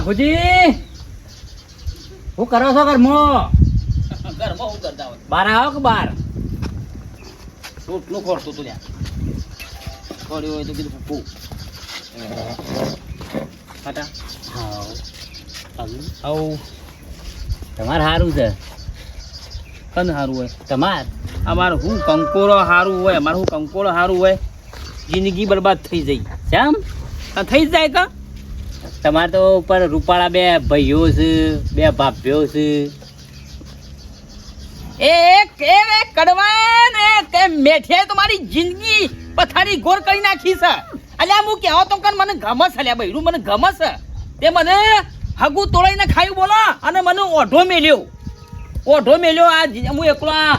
બાપુજી! હું કરો છો ઘરમાં? ઘરમાં હું કરતા હોય. બાર આવો કે બારનું ખોરતું તું ત્યાં. હોય તો કીધું ફૂફું ફાટા. આવું તમારે સારું છે? કન સારું હોય? તમાર? અમારે હું કંકોળો સારું હોય અમારે હું કંકોરો સારું હોય. જિંદગી બરબાદ થઈ જાય. કેમ થઈ જાય કા? તમારે તો ઉપર રૂપાળા બે ભાઈઓ છે બે ભાભીઓ છે. એ કે રે કડવાન એ તે મેઠે તમારી જિંદગી પથારી ગોર કરી નાખી છે. અલ્યા હું કહેવા તો કન મને ગમસ અલ્યા બૈરું મને ગમસ તે મને હગું તોડાઈને ખાયું બોલો અને મને ઓઢો મેલ્યો. ઓઢો મેલ્યો આ હું એકલો આ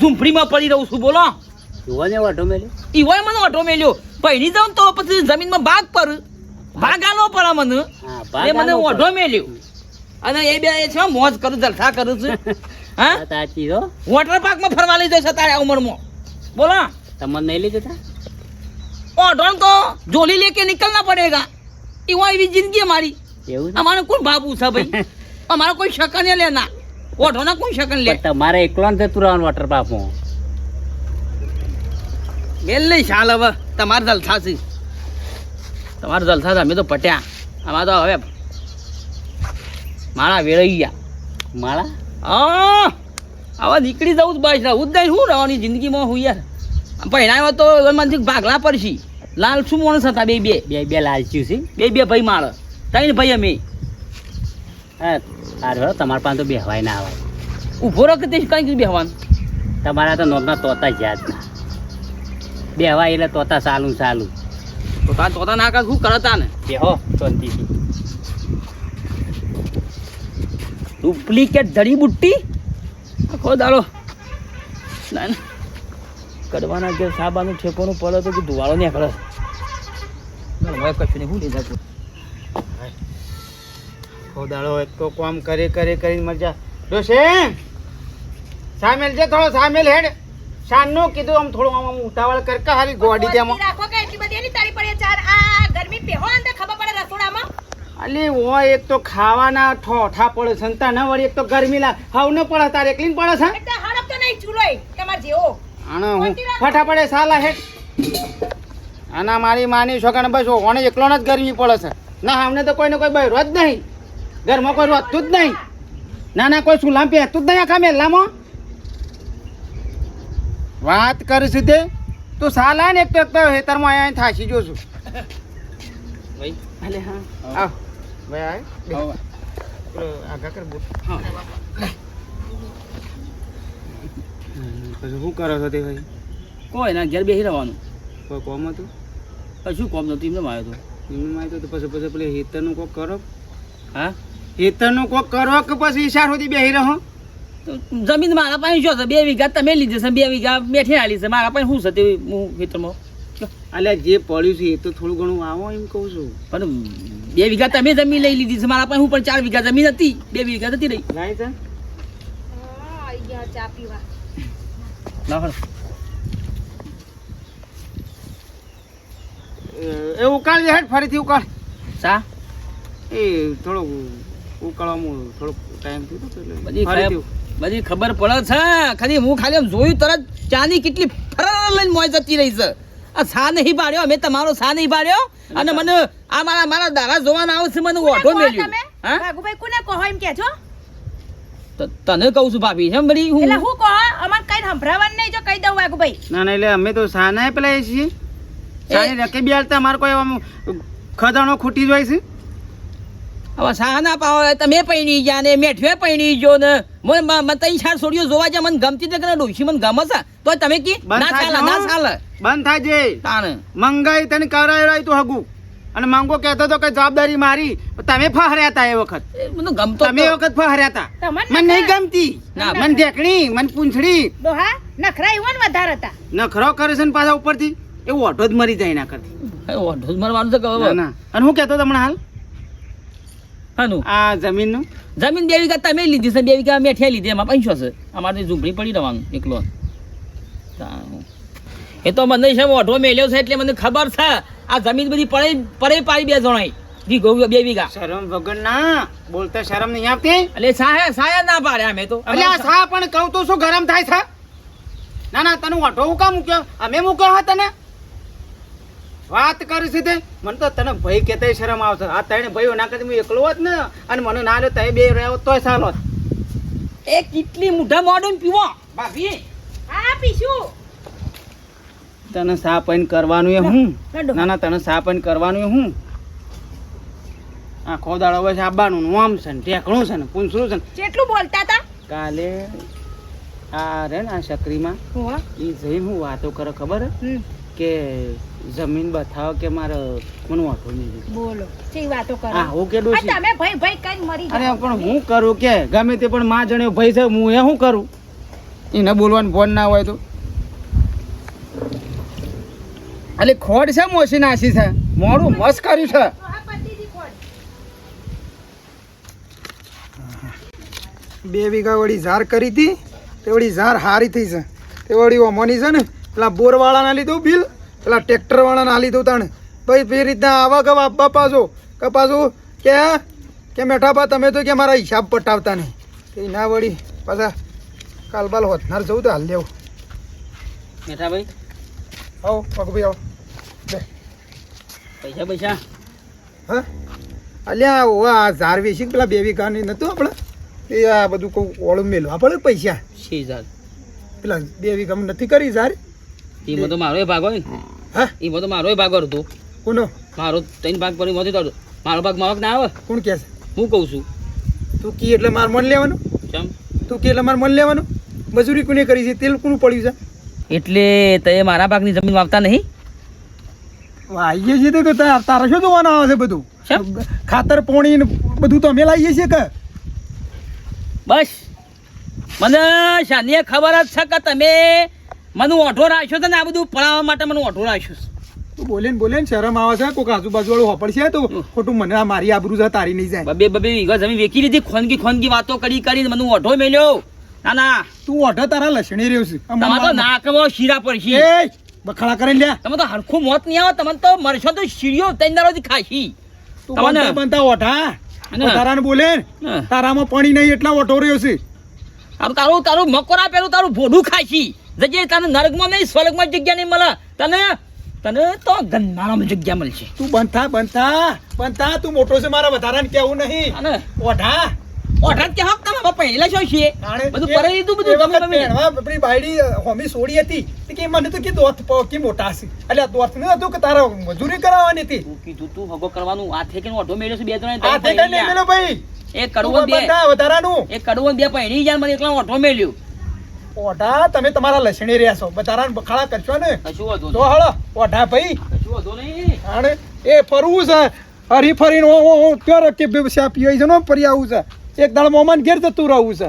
ઝૂંપડીમાં પડી રહું છું બોલો. જુઓ ને વાટો મેલ્યો? ઈવોય મને ઓઢો મેલ્યો. પહેરી જાઉં તો પછી જમીનમાં બાગ પર. ભાગ આલો પડે મને એ મને ઓઢો મેલ્યો. અને એ બે એ છે મોજ કરું જલસા કરું છું. હા? સાચી હો. વોટર પાર્કમાં ફરવા લઈ જશે તારે ઉંમરમાં. બોલો. તમને નહીં લઈ જતા? ઓઢો તો જોલી લેકે નીકળના પડેગા. એવા એવી જિંદગી મારી એવું? અમારે કોણ બાબુ છે ભાઈ? અમારો કોઈ શકન લેના ઓઢો ના કોઈ શકન લે? તમારે એકલો ને જતું રહેવાનું વોટર પાર્કમાં. મેલ નહીં ચાલ હવે. તમારે જલસા છે. તમારે જલસા અમે તો પટ્યા. આમાં તો હવે માળા વેળાઈ ગયા. માળા? હા. હવે નીકળી જવું જ બસ. રહું જ નહીં શું રહેવાની જિંદગીમાં હું યાર. પહેણાયો તો એમાંથી ભાગલા પડશી. લાલ શું માણસ હતા બે બે? બે બે લાલચ્યું છે. બે બે ભાઈ માળ. ત્રણ ભાઈ અમે. હા સારું તમારા પાસે તો બેહવાય ના આવે. રહો કે તે કંઈક બેહવાનું? તમારા તો નોંધના તોતા જ યાદ ના. બેહવાય એટલે તોતા સાલું ચાલુ. તો તાર તોતા નાકા શું કરતા ને બેહો શાંતિથી. ડુપ્લિકેટ જડીબુટ્ટી આખો દાડો. ના ના. સાબાનું ઠેકોનું પડે તો કે ધુવાળો ને કરે હવે કશું નહીં હું લઈ જાતું ખોદાળો એક તો કામ કરે કરે કરીને મજા જોશે સામેલ છે થોડો સામેલ હેડ. શાનનો કીધું આમ થોડું આમ આમ ઉતાવળ કર કે હારી ગોડી તેમાં? રાખો કે એટલી બધી એની તારી પડે ચાર. આ ગરમી પેહો અંદર ખબર પડે રસોડામાં. અલી ઓ એક તો ખાવાના ઠોઠા પડે સંતા ના વળી એક તો ગરમી લાગ. હાવ ન પડે તારે એકલી પડે છે? એટલે હડપ તો નહીં ચૂલોય તમાર જેવો. આનો હું ફટા પડે સાલા હેટ આના મારી માની છોકરાને બસ ઓને એકલો જ ગરમી પડે છે. ના અમને તો કોઈને કોઈ બહેરો જ નહીં. ઘરમાં કોઈ રોતું જ નહીં. ના ના કોઈ સુલામ પહેરતું જ નહીં આખા મેલામાં વાત કરું છું તે તું સાલા ને એક તો એક તો હેતરમાં અહીંયા જો છું. ભાઈ. અલે હા. આવ. ભાઈ આવ. પેલો આગા કર બોટ હા. પછી શું કરો છો તે ભાઈ? કોઈ ના ઘેર બેસી રહેવાનું. કોઈ કોમ હતું? કશું કોમ નતું એમને આવ્યો તો. એમને માં તો પછી પછી પેલે હેતરનું કોક કરો? હા? હેતરનું કોક કરો કે પછી ઈશાર સુધી બેસી રહો? જમીન મારા પાસે શું છે બે વીઘા તમે લીધી છે બે વીઘા મેઠી આલી છે મારા પાસે શું છે તે હું ખેતરમાં અલ્યા જે પડ્યું છે એ તો થોડું ઘણું આવો એમ કહું છું. પણ બે વીઘા તમે જમીન લઈ લીધી છે મારા પાસે હું પણ ચાર વીઘા જમીન હતી બે વીઘા હતી રહી. લાય છે? ગયા ચા પીવા. ના હળ. એ ઉકાળ દે હેડ ફરીથી ઉકાળ. ચા? એ થોડું ઉકાળવામાં થોડોક ટાઈમ થયો એટલે ફરીથી બધી ખબર પડે છે. ખાલી હું ખાલી આમ જોયું તરત ચાની કેટલી ફરર લઈને મોય જતી રહી છે. આ સા નહીં પાડ્યો અમે તમારો સા નહીં પાડ્યો. અને મને આ મારા મારા દારા જોવાના આવશે મને ઓઢો મેલ્યો? હા? ભાગુભાઈ કોને કહો એમ કેજો ત- તને કહું છું ભાભી છે બધી હું એટલે હું કહો અમાર કઈ સંભળાવાનું નહીં જો કહી દઉં વાઘુભાઈ. ના ના એટલે અમે તો સાના પેલા છીએ. સાની રકે બિહારતા અમાર કોઈ આમ ખજાનો ખૂટી જાય છે. હવે સાહના ના પાવો તમે પૈણી ગયા ને મેઠવે પૈણી ગયો ને. મને તઈ છાડ છોડ્યો જોવા જાય મને ગમતી નથી ડોશી મને ગમે છે. તો તમે કી? ના ચાલે ના. ચાલે. બંધ થાય છે મંગાઈ તને કરાય તું હગું. અને માંગો કહેતો તો કે જવાબદારી મારી. તમે ફહર્યા હતા એ વખત. મને ગમતો તમે એ વખત ફહર્યા હતા મને નહીં ગમતી. ના, મને ઢેકણી મને પૂંછડી. ડોહા નખરા ઈવન વધારે હતા. નખરો કરે છે ને પાછા ઉપરથી. એ ઓઢો જ મરી જાય ના કરતી. ઓઢો જ મરવાનું છે કે ના, ના. અને હું કહેતો તમને હાલ હાનું? આ જમીનનું? જમીન બે વીઘા તમે લીધી છે બે વીઘા મેઠે લીધી એમાં પંચો છે. અમારે ઝૂંપડી પડી રહેવાનું એકલો. એ તો મને છે ઓઢો મેલ્યો છે એટલે મને ખબર છે આ જમીન બધી પડે પડે પાડી બે જણાય. વીઘો બે વીઘા. શરમ વગર ના બોલતા શરમ નહીં આવતી. એટલે સાયા સાયા ના પાડે અમે તો. અલ્યા સા પણ કહું તો શું ગરમ થાય છે? ના ના તને ઓઢો હું કામ મૂક્યો? અમે મૂક્યો હા તને? વાત કરી છે તે મને તો તને ભય કેતા શરમ આવશે. આ તને ભાઈઓ ના કરતી હું એકલો હોત ને અને મને ના લો તય બે રહ્યો તોય સારો. એ કેટલી મોઢા મોઢું પીવો. ભાભી. હા પીશું. તને સાપન કરવાનું એ હું. ના ના તને સાપન કરવાનું એ હું? આ દાડો બસ આવવાનું ને આમ છે ને ઢેકણું છે ને પૂંછડું છે ને. કેટલું બોલતા હતા? કાલે આ રે ને આ સકરીમાં હોવા. એ જઈને હું વાતો કરે ખબર હમ, કે જમીન બતાવો કે મારે મને વાંધો નહીં બોલો સી વાતો કરો. હા હું કે ડોશી તમે ભાઈ ભાઈ કઈ મરી અરે પણ હું કરું કે? ગમે તે પણ માં જણ્યો ભાઈ છે હું એ શું કરું? એને બોલવાનું ફોન ના હોય તો. એટલે ખોડ છે મોસી નાસી છે. મોડું મસ્ત કર્યું છે? બે વીઘા વળી ઝાર કરી હતી તે વળી ઝાર હારી થઈ છે. તે વળી ઓમોની છે ને પેલા બોરવાળાના લીધું બિલ. પેલા ટ્રેક્ટરવાળાના લીધું તાણે. ભાઈ એ રીતના આવા ગવા આપવા પાછો. કે પાછું કે કે મેઠાભા તમે તો કે મારા હિસાબ પટાવતા નહીં. કે ના વળી પાછા કાલ બાલ હોતનાર જવું તો હાલ લેવું. મેઠાભાઈ? આવો પગભાઈ આવો. પૈસા પૈસા? હા? અલ્યા ઓ આ ઝાર વેચી પેલા બે વીઘાની નતું આપણે એ આ બધું કહું ઓળું મેલું આપણે પૈસા. શી જાત પેલા બે વીઘામાં નથી કરી ઝાર એમાં તો મારો ભાગ હોય. ને હા? એમાં તો મારો ભાગ હતો. કોનો? મારો ત્રણ ભાગ પડી નથી થતો મારો ભાગ માવક ના આવે? કોણ કહે છે? હું કહું છું. તું કી એટલે માર મન લેવાનું? કેમ તું કી એટલે માર મન લેવાનું? મજૂરી કોને કરી છે? તેલ કોનું પડ્યું છે? એટલે તે મારા ભાગની જમીન વાવતા નહીં? આવીએ છીએ તો તારે તારા શું જોવાનું આવે છે બધું? ખાતર પોણી બધું તો અમે લાવીએ છીએ કે? બસ. મને શાનીએ ખબર જ છે કે તમે મને ઓઢો રાખ્યો છે ને આ બધું પડાવવા માટે મને ઓઢો રાખ્યો છે. તું બોલે ને બોલે ને શરમ આવે છે? કોઈક આજુબાજુ વાળું હોપડશે તો? ખોટું મને આ મારી આબરૂ છે તારી નહીં જાય. બબે બબે વીઘા જમીન વેકી લીધી ખોનગી ખોનગી વાતો કરી કરીને મને ઓઢો મેલ્યો. ના ના. તું ઓઢો તારા લસણી રહ્યો છે. તમારે તો નાકમાં શીરા પર છે બખાડા કરીને લ્યા તમે તો હરખું મોત નહીં આવે તમે તો મરશો તો શીરીઓ ત્રણ દાડોથી ખાશી. તું તમને- બનતા બનતા ઓઢા તારાને બોલે તારામાં પાણી નહીં એટલા ઓઢો રહ્યો છે. તારું તારું મકોરા પેલું તારું ભોડું ખાશી. જજે તને નરકમાં નહીં સ્વર્ગમાં જગ્યા નહીં મળે. તને તને તો ગંધારામાં જગ્યા મળશે. તું બનતા બનતા બનતા તું મોટો છે મારા વધારાને કેવું નહીં. અને? ઓઢા. ઓઢા કે હક તમે પહેલા શું છે બધું પરે લીધું બધું તમે તમે? આપણી બાયડી હોમી સોડી હતી. કે મને તો કે દોત કે મોટા હશે એટલે દોત ન હતું કે તારે મજૂરી કરાવવાની હતી. તું કીધું તું હગો કરવાનું. આ થેકે ઓઢો મેળ્યો છે બે ત્રણ આ કઈ નહીં ભાઈ. તું કડવો બે વધારાનું. એક કડવો બે પહેરી જાય મને એકલા ઓઢો મેલ્યો ઓઢા તમે તમારા લસણી રહ્યા છો બચારા બખાડા કરશો ને? તો હળો ઓઢા ભાઈ. અને એ ફરવું છે. હરી ફરીને ઓ ઓ ઓ ક્યાં કે બેસા પીવાય છે ને ફરી આવું છે. એક દાડ મોમાન ઘેર જતું રહું છે.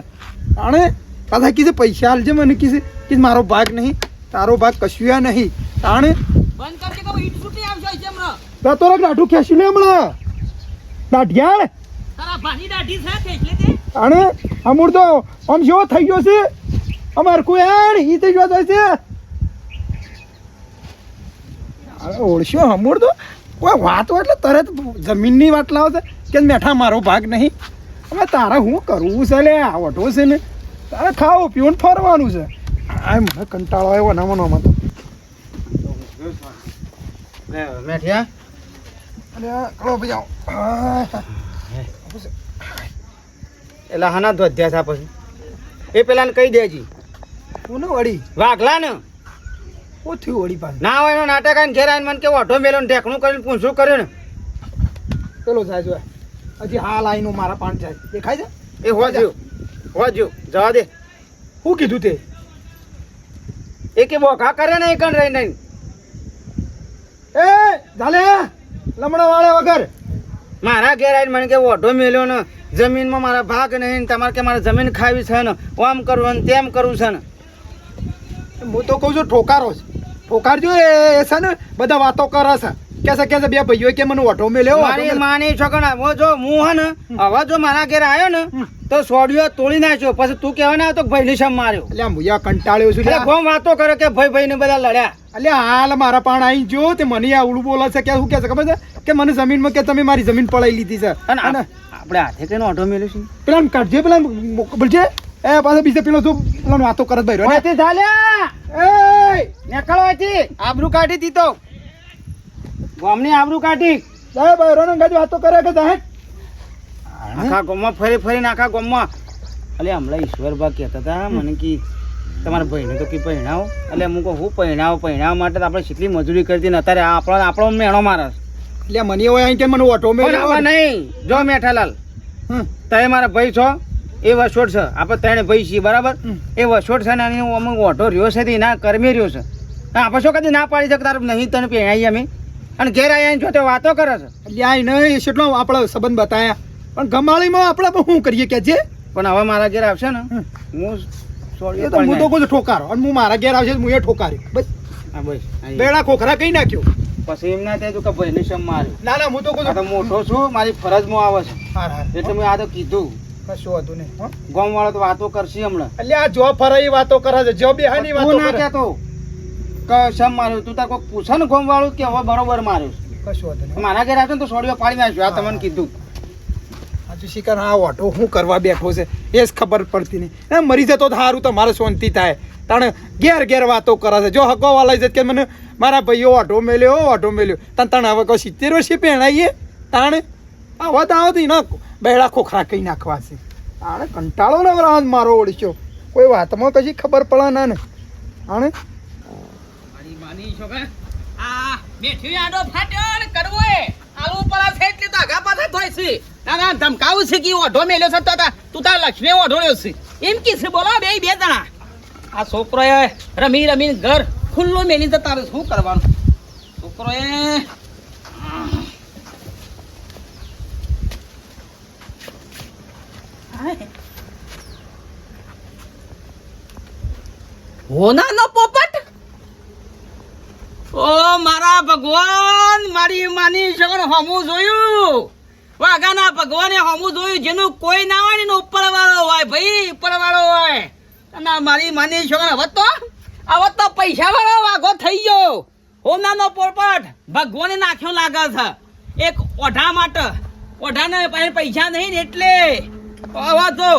અને પાછા કીધે પૈસા આલજે. મને કીધે કે મારો ભાગ નહીં. તારો ભાગ કશું નહીં. હમણાં તો તો નાઠું ખેંચી લે હમણાં. દાઢિયાળ. તારા ભાની દાઢી છે કે એટલે તે? અમૂર તો આમ જેવો થઈ ગયો છે. અમાર યાર ઈ થઈ ગયો છે હવે ઓળશ્યો અમૂર તો. કોઈ વાત એટલે તરત જમીનની વાત લાવો છે કે મેઠા મારો ભાગ નહીં. હવે તારે હું કરવું છે લે? આવટો છે ને. તારે ખાવું પીવું ને ફરવાનું છે. આ મને કંટાળો આવ્યો ના મનોમાં તો મેઠિયા. અરે કળો ભાઈ આવો. એટલે હાના ધ્વધ્યા થા પછી. એ પેલાને કહી દેજી. કોને વળી? વાઘલા ને શું થયું વળી પાસે ના હોય એનો નાટક આઈને ઘેર આવીને મને કે ઓઢો મેલો ને ઢેકણું કરીને પૂછું કર્યું ને? પેલો જાજો હજી હાલ આવીને મારા પાન જાય. દેખાય છે? એ હોવા જ્યું હોવા હોજ્યું જવા દે. શું કીધું તે? એ કે બોખા કરે ને એ કણ રહી નહીં એ ઝાલે લમણા વાળા વગર. મારા ઘેર આવીને મને કે ઓઢો મેલ્યો ને જમીનમાં મારા ભાગ નહીં તમારે કે મારે જમીન ખાવી છે ને આમ કરવું ને તેમ કરવું છે ને. હું તો કહું છું ઠોકારો છે. ઠોકારજો એ એ છે ને બધા વાતો કરે છે. કે છે કે છે બે ભાઈઓ કે મને ઓટો મેલ્યો મારી માની છોકરા હવે જો હું હે ને હવે જો મારા ઘેર આવ્યો ને તો સોડિયો તોડી નાખ્યો. પછી તું કહેવા ના તો ભાઈ માર્યો. એટલે મુયા કંટાળ્યો છું એટલે. ગોમ વાતો કરે કે ભાઈ ભાઈ ને બધા લડ્યા. અલ્યા હાલ મારા પણ આવી જો તે મને આવડું બોલે છે કે શું કે છે ખબર છે? કે મને જમીનમાં કે તમે મારી જમીન પડાવી લીધી છે. અને આપણે હાથે કઈ ઓટો મેલ્યો છે. પેલા કાઢજે પેલા બોલજે. એ પાછો બીજે પેલો શું? પેલો વાતો કરત ભાઈ રહ્યો ને. ચાલ્યા એ નીકળો અહીંથી આબરૂ કાઢી દીધો ગામની આબરૂ કાઢી. સાહેબ ભાઈ રોનો ગજ વાતો કરે કે સાહેબ આખા ગામમાં ફરી ફરીને આખા ગામમાં. અલે હમણાં ઈશ્વરબા કહેતા હતા મને કે તમારા ભાઈને તો કે પહેણાવો. એટલે હું કહું હું પહેણાવો પહેણાવવા માટે આપણે કેટલી મજૂરી કરતી ને અત્યારે આપણો આપણો મેણો મારસ એટલે મને હોય અહીં કે મને ઓટો પણ મેં નહીં. જો મેઠાલાલ. તમે મારા ભાઈ છો એ વસોટ છે. આપણે ત્રણે ભાઈ છીએ બરાબર? એ વસોટ છે ને હું અમુક ઓઢો રહ્યો છે તે ના કરમી રહ્યો છે. આપણે શું કદી ના પાડી શકતા? નહીં તને પહેણાઈએ અમે અને ઘેર આવીને જો તે વાતો કરે છે. આ નહીં એટલો આપણે સંબંધ બતાયા. પણ ગમાળીમાં આપણે પણ શું કરીએ કે જે? પણ હવે મારા ઘેર આવશે ને. હું એ તો હું તો કોઈ ઠોકારો. અને હું મારા ઘેર આવશે હું એ ઠોકાર્યો બસ. હા બસ. બેડા ખોખરા કઈ નાખ્યો? પછી એમ ના થાય તો કે ભાઈને શમ માર્યો. ના ના હું તો છું મોટો છું મારી ફરજમાં આવે છે. એટલે મેં આ તો કીધું. કશું હતું નહીં હો. ગામ વાળો તો વાતો કરશે હમણાં. એટલે આ જો ફરાઈ વાતો કરે છે જો બેહાની તું વાતો ના કહેતો કે શમ માર્યો. તું તાર કોઈક પૂછે ને ગામ વાળું કે હવે બરોબર માર્યો છે. કશું હતું નહીં મારા ઘેર આવશે ને તો સોડીઓ પાડી નાખ્યો આ તમને કીધું. હજુ શિકાર હા ઓટો શું કરવા બેઠો છે એ જ ખબર પડતી નહીં. એ મરી જતો તો સારું તો મારે શાંતિ થાય. તાણે ઘેર ઘેર વાતો કરે છે. જો હકો વાલા છે કે મને મારા ભાઈઓ ઓટો મેલ્યો ઓટો મેલ્યો. તાણ તણ હવે કોઈ સિત્તેર વર્ષે પહેણાઈએ? તાણે? આવા તો આવતી ના બેડા ખોખરા કહી નાખવા છે. આણે કંટાળો ને વરાજ મારો ઓળખ્યો. કોઈ વાતમાં કશી ખબર પડે ના ને. છો આ મેઠી આડો ફાટ્યો ને કડવો એ. આલુ પરા છે એટલે તો થાય છે. ના ધમકાવું છે કે ઓઢો મેલ્યો છે તો તા- તાર લક્ષ્મી ઓઢો છે. એમ કી છે બે બે આ છોકરોએ રમી રમીને ઘર ખુલ્લું મેલી જતા તારે શું કરવાનું? છોકરોએ હોનાનો પોપટ? ઓ મારા ભગવાન, મારી માની સગન હમું જોયું. વાઘાના ભગવાને હમું જોયું, જેનું કોઈ ના હોય ને ઉપરવાળો ઉપર વાળો હોય ભાઈ ઉપર વાળો હોય. અને મારી માની સગન હવે તો હવે તો પૈસા વાળો વાઘો થઈ ગયો. હોનાનો પોપટ ભગવાને નાખ્યો લાગે છે. એક ઓઢા માટે. ઓઢાને પાસે પૈસા નહીં ને એટલે હવે તો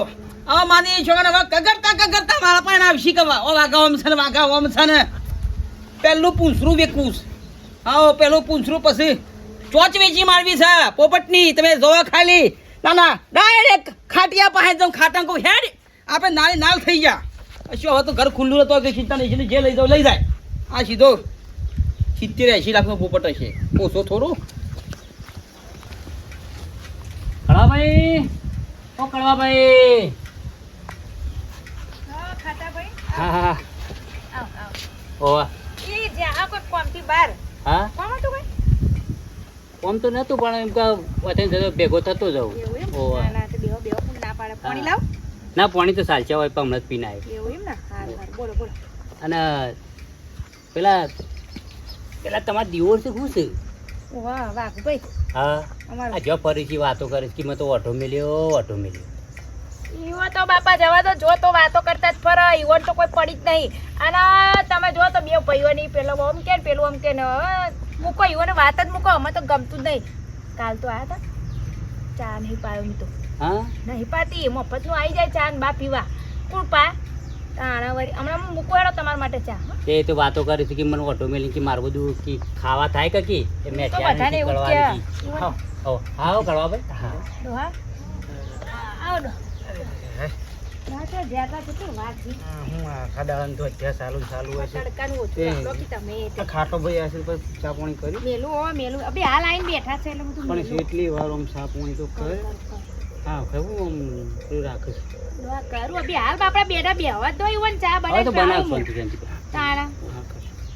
હવે માની સગન હવે કગરતા કગરતા મારા પાસે આવશી કવા ઓ વાઘા, ઓમ છે ને વાઘા, ઓમ છે ને. પેલું પૂંછરું વેકવું છે. પેલું પૂંછરું પછી ચોચ વેચી મારવી છે. પોપટની, તમે જોવો ખાલી. ના ના, ડાયરેક્ટ ખાટિયા પાસે જાઉં ખાટા હેડ. આપણે નાળી નાળ થઈ ગયા. શું હવે તો ઘર ખુલ્લું તો ચિંતા નહીં જે લઈ જાવ લઈ જાય. આ સીધો સિત્તેર, એંશી લાખનો પોપટ હશે. ઓછો થોડું. કળવાભાઈ ઓ કળવાભાઈ હા, ખાટાભાઈ હા હા આવ આવ. ઓવા એ જ્યાં કોઈ કોમથી બહાર હા? કોમ હતું કોઈ આમ તો નતું પણ એમ કે વતન જતો ભેગો થતો એમ? ઓવા ના, ના, તો બેહો બેહો ના પાડે. પાણી લાવ. ના પાણી તો સાચા હોય પણ હમણાં જ પીને એવું એમ ને? બોલો બોલો. અને પેલા પેલા તમારા દિયોર છે શું છે? વાહ વાહ ભાઈ. હા. આ જો ફરીથી વાતો કરે કે મેં તો ઓટો મેલ્યો ઓટો મેલ્યો. ઈવો તો બાપા જવા તો જો તો વાતો કરતા જ ફરે ઈવો તો કોઈ પડી જ નહીં. અને તમે જો તો બે ભાઈઓની પેલો આમ કે ને પેલું આમ કે મૂકો ઈવોને વાત જ મૂકો અમે તો ગમતું જ નહીં. કાલ તો આયા હતા ચા નહીં પાયો તો. હા? નહીં પાતી મફતનું આવી જાય ચા ને બા પીવા. કૃપા હમણાં હું મૂકું હેડો તમારા માટે ચા એ તે વાતો કરી કે મને ઓટો મેલી કે મારું બધું કે ખાવા થાય કે મેં હા હા કરવા ભાઈ હા ડોહા આવો ડો ખાટો ભાઈ કરી મેલું હો મેલું અબે હાલ આવીને બેઠા છે એટલે હું પણ એટલી વાર ચા તો કરે. હા કેવું આમ પેલું રાખે કરું અબે હાલ બાપડા બેઠા બેહવા જ દો ઈવોને ચા તો બનાવી બનાવ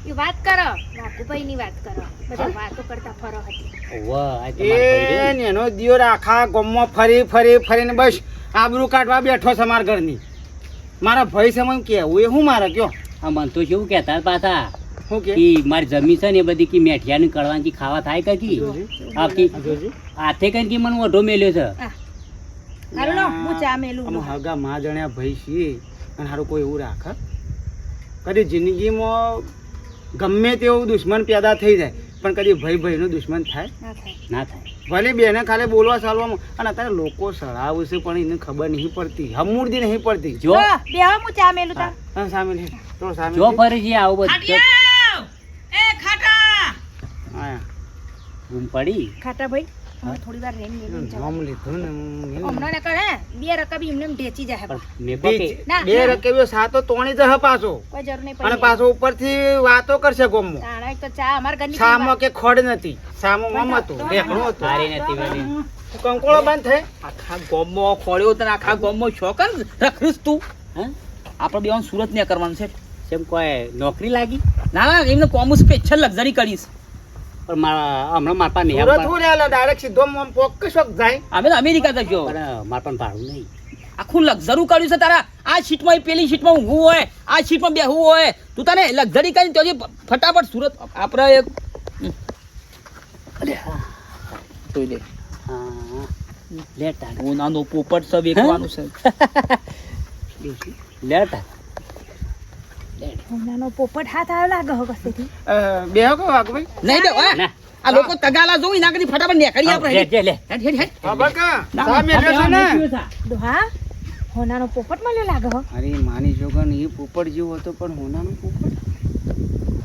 એ વાત કરો વાકુભાઈ ની વાત કરો. બધા વાતો કરતા ફરો હતી વાહ આ તમારા ભાઈ એ એનો દિયોર આખા ગામમાં ફરી ફરી ફરીને બસ આબરૂ કાઢવા બેઠો છે મારા ઘરની. મારા ભાઈ છે કેવું એ હું મારે કયો? આ મન તો કેવું કહેતા પાછા? મારી જમીન છે ને એ બધી કે મેઠિયાની કડવાની કી ખાવા થાય કે કી. હાથે કઈ કે મને ઓઢો મેલ્યો છે? હું. ચા મેલું હગા મા જણ્યા ભાઈ છીએ અને હારું કોઈ એવું રાખે. કદી જિંદગીમાં ગમે તેવું દુશ્મન પેદા થઈ જાય પણ કદી ભાઈ ભાઈનો દુશ્મન થાય ના થાય. ભલે બેને ખાલી બોલવા ચાલવામાં અને અત્યારે લોકો સળાવશે છે પણ એને ખબર નહીં પડતી હમૂરદી નહીં પડતી. જો. જો બેહો હું ચા મેલું તા હા સામે લે થોડો સામે જો ફરીજી આવું બધું. એ ખાટા! હા ગુમ પડી? ખાટા ભાઈ. થોડી વાર રેન મેલું ચા નામ લીધું ને હું હમણાં ને. કરે બે રકબી એમને એમ ઢેચી જાય પણ મેં બે પકે ના, બે રકેબીઓ સાતો તોણી જશે પાછો. કોઈ જરૂર નહીં અને પડી પાછો ઉપરથી વાતો કરશે ગોમમાં. તાણા એક તો ચા અમાર ઘરની સામો કે ખોડ નથી. સામો મમ હતું ઢેકણું હતું. હારી નથી વળી. કંકોળો બંધ થઈ આખા ગોમમાં ખોળ્યો તને આખા તું. હે? આપણે બે સુરત ને કરવાનું છે. કેમ કોઈ નોકરી લાગી. ના ના એમને કોમર્સ સ્પેશિયલ લક્ઝરી કરીશ. પણ મારા હમણાં મારા પાસે નહીં સુરત હું રહેલો ડાયરેક્ટ સીધો પોક શોક જાય. અમે તો અમેરિકા જજો પણ મારા પાસે ભાડું નહીં. આખું લક્ઝરું કર્યું છે તારા. આ સીટમાં પેલી સીટમાં ઊંઘવું હોય આ સીટમાં બેહવું હોય. તું તને લક્ઝરી કરીને ત્યાંથી ફટાફટ સુરત આપણે એક જોઈ લે. હા. લેટા હું નાનો પોપટ સબ એકવાનું છે. લેટા હમણાંનો પોપટ હાથ આવ્યો લાગે હો કશેથી? બે બેહો કે વાઘભાઈ નહીં બે આ લોકો તગાલા જોઈ ના કરી ફટાફટ નેકળી આપણે લે, લે. હેડ, હેડ, હેડ. ખબર કે. ના, સા મેલ્યો છે ને. દોહા હોનાનો પોપટ મળ્યો લાગે હો? અરે માની જોગન એ પોપટ જેવો હતો પણ હોનાનો પોપટ?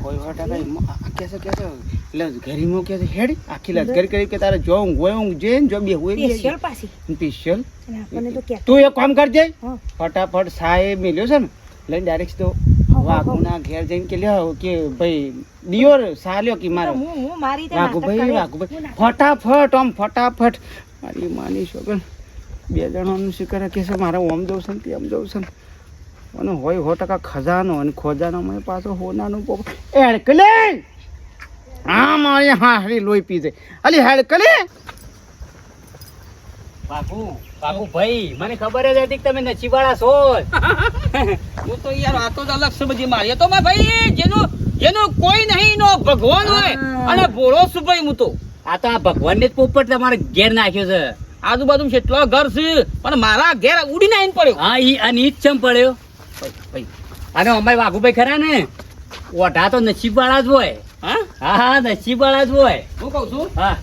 કોઈ વાટા કઈ કેસે કેસે એટલે ઘરીમાં કહેશે હેડ આખી લશ્કર કરી કે તારે જો હું હોય હું જે જો બે હોય સ્પેશિયલ પાસી સ્પેશિયલ તો કે તું એક કામ કરજે. ફટાફટ સાહેબ મેલ્યો છે ને લઈને ડાયરેક્ટ તો હા, વાઘુના ઘેર જઈને કે લ્યો કે ભાઈ દિયોર સાલ્યો કે મારો. હું હું મારી રીતે નાટક વાઘુભાઈ. વાઘુભાઈ ફટાફટ આમ ફટાફટ. મારી માની છોકર બે જણાનું શિકાર કે છે મારે ઓમ જવું છે તેમ જવું છે અને હોય હો ટકા ખજાનો અને ખોજાનામાં પાછો હોનાનું પોપ. એડકલે હા મારી હારી લોહી પી જાય અલી હેડકલે! બાપુ બાપુ ભાઈ મને ખબર જ હતી કે તમે નસીબવાળા છો હું તો યાર આ તો જ અલગ સમજી મારી. તો માં ભાઈ જેનો જેનો કોઈ નહીં નો ભગવાન હોય. અને ભોળો છું ભાઈ હું તો. આ તો આ ભગવાનને જ પોપટ તમારે ઘેર નાખ્યો છે. આજુબાજુ કેટલો ઘર છે પણ મારા ઘેર ઉડી આવીને પડ્યો. હા ઈ અને ઈ જ ચમ પડ્યો. ભાઈ અને અમારે વાઘુભાઈ ખરા ને? ઓઢા તો નસીબવાળા જ હોય. હા? હા હા નસીબવાળા જ હોય. હું કહું છું? હા.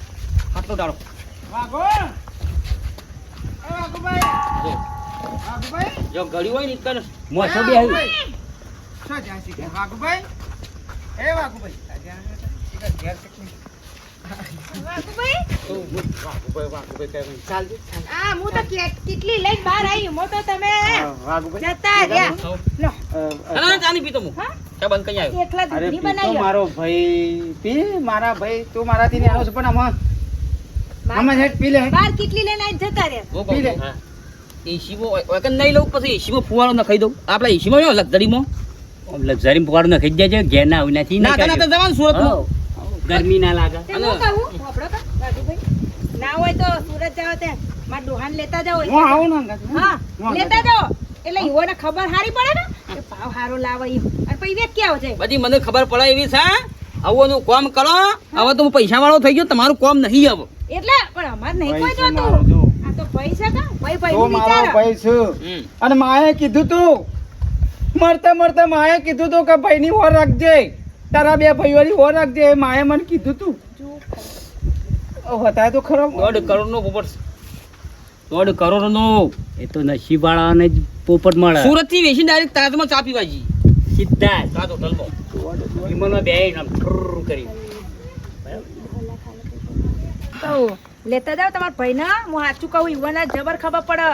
આટલો ડાળો વાઘો જો ગળી હોય ને કર મોસો બે આવી. શું જ્યાં વાઘુભાઈ? એ વાઘુભાઈ. કેટલી લઈને બહાર આવી તો તમે. જતા રહ્યા. ના ના પીતો હું. બંધ કરી આવ્યો મારો ભાઈ. પી મારા ભાઈ. તું મારાથી નાનો છે પણ આમાં. આમાં હેઠ પી લે બાર કેટલી લઈને જતા રે પી લે. એસીમાં કે નહીં લઉં પછી એસીમાં ફુવારો ખાઈ દઉં. આપણા એસીમાં જો લક્ઝરીમાં. લક્ઝરી પકડ નાખી ખાઈ જાય ઘેર ના આવું નથી ના ના જવાનું સુરતમાં ગરમી ના લાગે. કા? ના હોય તો સુરત જાવ ત્યાં માર દુહાન લેતા જાઓ હું આવું ને હા લેતા જાઓ. એટલે યુવાને ખબર હારી પડે ને? કે ભાવ હારો લાવે ઈ. અને પછી વેચ ક્યાં છે બધી મને ખબર પડે એવી છે આવું કામ કરો. હવે તો હું પૈસા વાળો થઈ ગયો તમારું કામ નહીં આવો એટલે પણ અમાર નહીં કોઈ જોતું. આ તો પૈસા કા ભાઈ ભાઈ તો મારો વિચાર. અને માએ કીધું તું મરતા મરતા માએ કીધું તું કે ભાઈની ઓર રાખજે. તારા બે ભાઈઓની ઓર રાખજે. માએ મને કીધું તું. હતા તો ખરો. દોઢ કરોડ નો પોપટ દોઢ કરોડ નો એ તો નસીબવાળાને જ પોપટ મળે. સુરતથી વેચી ડાયરેક્ટ તાજમાં ચા પીવાજી સીધા. તાજ હોટલમાં વિમાનમાં બે આમ ફુર્ર કરી. કહું લેતા જાવ તમારા ભાઈ ના હું સાચું કહું યુવાના જબર ખબર પડે.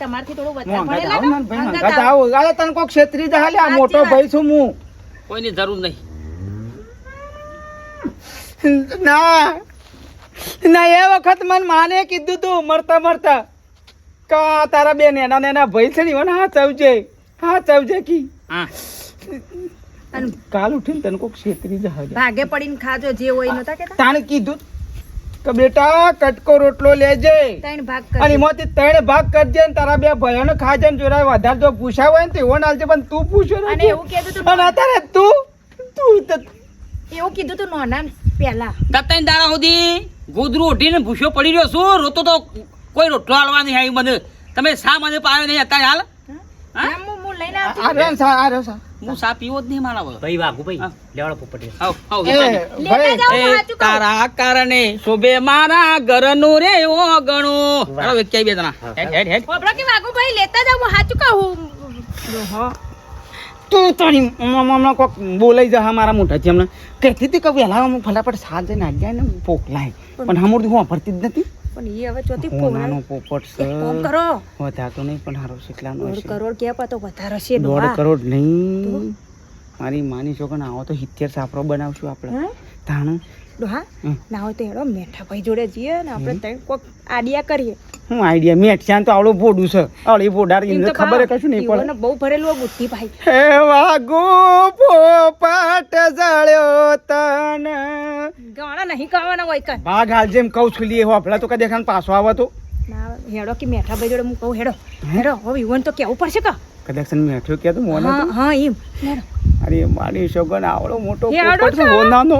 તમારથી થોડું વધારે તને કોક છેતરી દે હાલે આ મોટો ભાઈ છું હું. કોઈની જરૂર નહીં. ના. ના એ વખત મન માને કીધું તું મરતા મરતા. કા તારા બે નેના નેના ભાઈ છે ને હા ચવજે હા ચવજે કી. હા. અને કાલ ઉઠીને તને કોક છેતરી જ હશે ભાગે પડીને ખાજો જે હોય નતા કેતા? તાણે કીધું કે બેટા કટકો રોટલો લેજે. ત્રણ ભાગ અને કરી એમાંથી ત્રણ ભાગ કરજે ને તારા બે ભાઈઓને ખાજે ને જોરાય વધારે જો પૂછા હોય ને તો એવો નાલજે પણ તું પૂછ્યો અને એવું કીધું તું અને અત્યારે તું તું એવું કીધું તું નોના પહેલા. તત્તાઈ દાડા સુધી ગોદરું ઉઠીને ભૂસ્યો પડી રહ્યો છું. રોતો તો કોઈ રોટલો હાલવા નહીં આવ્યું મને. તમે શા મને પાયો નહીં અત્યારે હાલ હા? એમ હું હું લઈને આવતી આ રહ્યો સા- આ રહ્યો સા. હું સા પીવો જ નહીં મારા વગર. ભાઈ વાઘુભાઈ હા. લેવાડો પોપટ આવ, આવ, એ. ભાઈ. તારા કારણે શોભે મારા ઘરનું રે ઓ ગણું. હાલો, વેચાઈ બે જણા. હેડ, હેડ, હેડ. હોભળો કે વાઘુભાઈ લેતા જાઓ હું સાચું કહું તું તારી હમણાં કોક બોલાઈ જા મારા મોઢાથી હમણાં કહેતી હતી કે વહેલા ફટાફટ સાત જઈને આવી જાય ને પોકલાય પણ હમણાં હું વાપરતી જ નથી પણ એ હવે ચોથી હોનાનો પોપટ છે. એક કરો. વધારતો નહીં પણ હારો શીખલાનો દોઢ કરોડ કે પાતો વધારે છે દોઢ કરોડ નહીં. મારી માની છોકરા આવો તો સિત્તેર સાપરો બનાવશું આપણે? તાણ હા ના હોય તો હેડો મેઠા ભાઈ જોડે જઈએ ને આપણે ત્રણ કોક આડિયા કરીએ. હું આઈડિયા મેં અઠ્યાન તો આવડું ભોડું છે. આવડી ભોડાર ઇન્દ્ર ખબર કશું નહીં પડે. બહુ ભરેલો બુદ્ધિ ભાઈ. હે વાગો પોપટ જળ્યો તન. ગાણા નહીં ગાવાના હોય કન ભાગ હાલ જેમ કહું છું લે હોપલા તો કદે ખાન પાછો આવો તો. હેડો કે મેઠા ભાઈ જોડે હું કહું હેડો. હેડો હવે ઈવોને તો કેવું પડશે કા? કદાચ મેઠ્યો કે તો મોને હા હા એમ અરે મારી છોકરા આવડો મોટો પોપટ? હોનાનો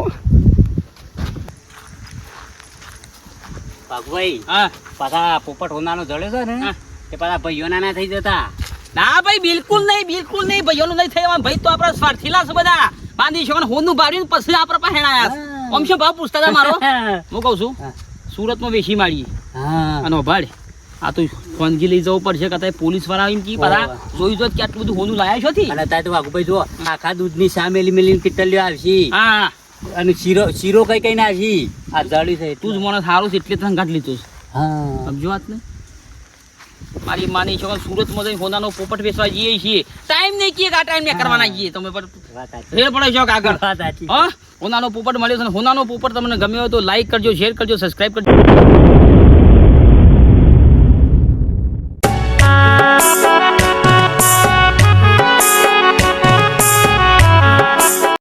વાઘુભાઈ હા. પાછા પોપટ હોનાનો જળે છે ને તે પાછા ભાઈઓના ના થઈ જતા. ના ભાઈ બિલકુલ નહીં બિલકુલ નહીં ભાઈઓનું નહીં થયું ભાઈ તો આપણા સ્વાર્થીલા છે બધા. બાંધી છોકરાને હોનું બાળ્યું ને પછી આપણા આયા છે. આમ શું ભાવ પૂછતા હતા મારો? હું કહું છું. સુરતમાં વેચી માળી અને ભાડ આ તો ખાનગી લઈ જવું પડશે કે પોલીસવાળા એમ કી બધા જોઈ જો કે આટલું બધું હોનું લાયા છો થી અને તાર તો વાઘુભાઈ જો આખા દૂધની સામેલી મેલી મેલીને કિટલીઓ આવશે. હા. અને શીરો શીરો કઈ કઈ ના આવશી આ જળી છે. તું જ મને સારું છે એટલે તને ગાંઠ લીધું હા. સમજો વાત ને? મારી માની છોકરા સુરતમાં જઈને હોનાનો પોપટ વેચવા જઈએ છીએ. ટાઈમ નહીં કીએ કે આ ટાઈમ ને કરવાના જઈએ તમે પણ રેડ પડે છો આગળ. હા? હોનાનો પોપટ મળ્યો છે હોનાનો પોપટ તમને ગમ્યો હોય તો લાઈક કરજો શેર કરજો સબસ્ક્રાઇબ કરજો.